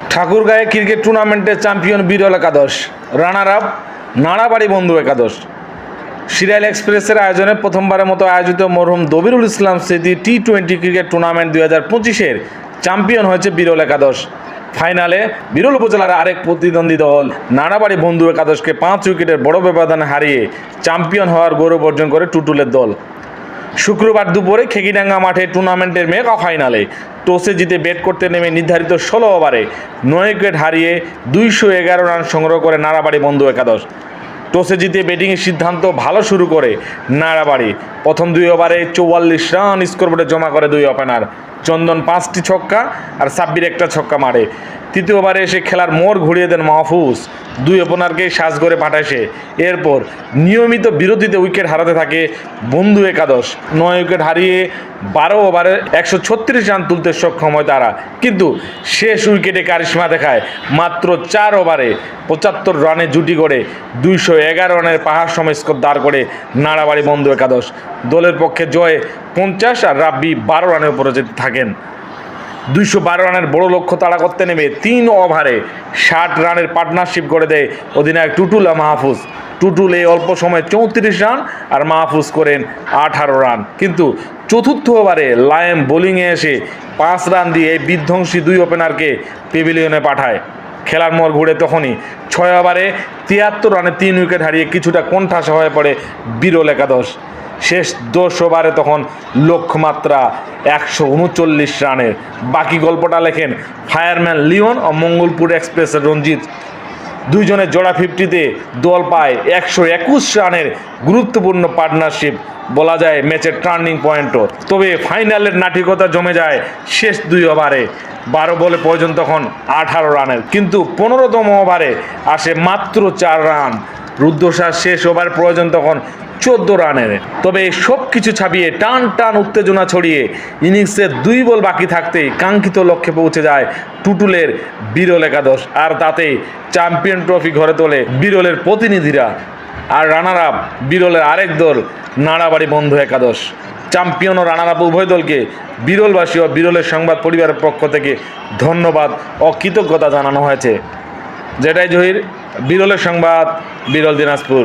ঠাকুরগাঁয়ে cricket টুর্নামেন্টের champion বিরল একাদশ রানার আপ নাড়াবাড়ি বন্ধু একাদশ। সিরিয়াল এক্সপ্রেসের আয়োজনে প্রথমবারের মতো আয়োজিত মরহুম দবিরুল ইসলাম স্মৃতি টি টোয়েন্টি ক্রিকেট টুর্নামেন্ট দুই হাজার পঁচিশের চ্যাম্পিয়ন হয়েছে বিরল একাদশ। ফাইনালে বিরল উপজেলার আরেক প্রতিদ্বন্দ্বী দল নাড়াবাড়ি বন্ধু একাদশকে পাঁচ উইকেটের বড় ব্যবধানে হারিয়ে চ্যাম্পিয়ন হওয়ার গৌরব অর্জন করে টুটুলের দল। শুক্রবার দুপুরে খেকিডাঙ্গা মাঠে টুর্নামেন্টের মেগা ফাইনালে টসে জিতে ব্যাট করতে নেমে নির্ধারিত ষোলো ওভারে নয় উইকেট হারিয়ে দুইশো এগারো রান সংগ্রহ করে নারাবাড়ি বন্ধু একাদশ। টসে জিতে ব্যাটিংয়ের সিদ্ধান্ত ভালো শুরু করে নাড়াবাড়ি প্রথম দুই ওভারে চৌয়াল্লিশ রান স্কোরবোর্ডে জমা করে দুই ওপেনার। চন্দন পাঁচটি ছক্কা আর সাব্বির একটা ছক্কা মারে। তৃতীয় ওভারে এসে খেলার মোড় ঘুরিয়ে দেন মাহফুজ। দুই ওপেনারকে সাজ করে পাঠায় সে। এরপর নিয়মিত বিরতিতে উইকেট হারাতে থাকে বন্ধু একাদশ। নয় উইকেট হারিয়ে বারো ওভারে একশো ছত্রিশ রান তুলতে সক্ষম হয় তারা। কিন্তু শেষ উইকেটে কারিশ্মা দেখায় মাত্র চার ওভারে পঁচাত্তর রানে জুটি করে দুইশো এগারো রানের পাহাড় সম স্কোর দাঁড় করে নাড়াবাড়ি বন্ধু একাদশ। দলের পক্ষে জয়ে পঞ্চাশ আর রাব্বি বারো রানের উপরে যেতে থাকেন। দুইশো বারো রানের বড় লক্ষ্য তাড়া করতে নেমে তিন ওভারে ষাট রানের পার্টনারশিপ করে দেয় অধিনায়ক টুটুলা মাহফুজ। টুটুল এই অল্প সময়ে চৌত্রিশ রান আর মাহফুজ করেন আঠারো রান। কিন্তু চতুর্থ ওভারে লায়েম বোলিংয়ে এসে পাঁচ রান দিয়ে এই বিধ্বংসী দুই ওপেনারকে পেভিলিয়নে পাঠায়। খেলার মোড় ঘুরে তখনই ছয় ওভারে তিয়াত্তর রানে তিন উইকেট হারিয়ে কিছুটা কোণঠাসা হয়ে পড়ে বিরল একাদশ। শেষ দশ ওভারে তখন লক্ষ্যমাত্রা একশো উনচল্লিশ রানের। বাকি গল্পটা লেখেন ফায়ারম্যান লিওন ও মঙ্গলপুর এক্সপ্রেসের রঞ্জিত। দুইজনের জোড়া ফিফটিতে দল পায় একশো একুশ রানের গুরুত্বপূর্ণ পার্টনারশিপ। বলা যায় ম্যাচের টার্নিং পয়েন্টও। তবে ফাইনালের নাটিকতা জমে যায় শেষ দুই ওভারে। বারো বলে প্রয়োজন তখন আঠারো রানের। কিন্তু পনেরোতম ওভারে আসে মাত্র চার রান। রুদ্ধশ্বাস শেষ ওভার প্রয়োজন তখন চোদ্দ রানের। তবে সব কিছু ছাপিয়ে টান টান উত্তেজনা ছড়িয়ে ইনিংসের দুই বল বাকি থাকতেই কাঙ্ক্ষিত লক্ষ্যে পৌঁছে যায় টুটুলের বিরল একাদশ। আর তাতে চ্যাম্পিয়ন ট্রফি ঘরে তোলে বিরলের প্রতিনিধিরা। আর রানার আপ বিরলের আরেক দল নাড়াবাড়ি বন্ধু একাদশ। চ্যাম্পিয়ন ও রানার আপ উভয় দলকে বিরলবাসী ও বিরলের সংবাদ পরিবারের পক্ষ থেকে ধন্যবাদ ও কৃতজ্ঞতা জানানো হয়েছে। যেটাই জহির, বিরলের সংবাদ, বিরল দিনাজপুর।